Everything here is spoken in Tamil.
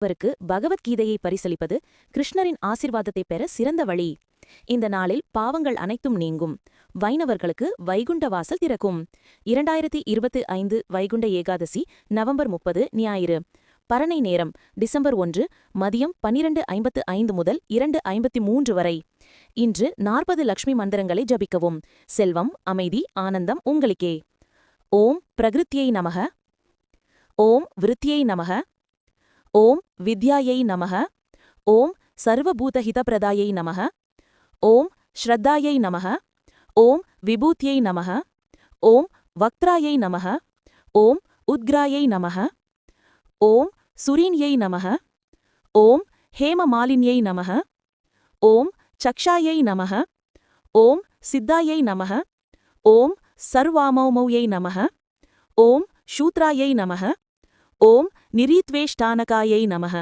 அவருக்கு பகவத்கீதையை பரிசளிப்பது கிருஷ்ணரின் ஆசிர்வாதத்தை பெற சிறந்த வழி. இந்த நாளில் பாவங்கள் அனைத்தும் நீங்கும். வைணவர்களுக்கு வைகுண்ட வாசல் திறக்கும். இரண்டாயிரத்தி இருபத்தி ஐந்து வைகுண்ட ஏகாதசி நவம்பர் முப்பது ஞாயிறு. பரணை நேரம் டிசம்பர் ஒன்று மதியம் பன்னிரண்டு ஐம்பத்து ஐந்து முதல் இரண்டு ஐம்பத்தி மூன்று வரை. இன்று நாற்பது லக்ஷ்மி மந்திரங்களை ஜபிக்கவும். செல்வம் அமைதி ஆனந்தம் உங்களுக்கே. ஓம் பிரகிருத்தியை நமக. ஓம் விருத்தியை நமக. ஓம் வித்யாயை நமக ஓம் சர்வபூதஹிதப்பிரதாயை நமக ஓம் ஸ்ரத்தாயை நமக ஓம் விபூத்தியை நமக ஓம் வக்ராயை நமக ஓம் உத்கிராயை நமக ஓம் சுரீன்யை நமக ஓம் ஹேமமாலின்யை நமக ஓம் சக்ஷாயை நமக ஓம் சித்தாயை நமக ஓம் சர்வாமௌமௌயை நமக ஓம் சூத்ராயை நமக ஓம் நிரீத்வேஷ்டானகாயை நமக.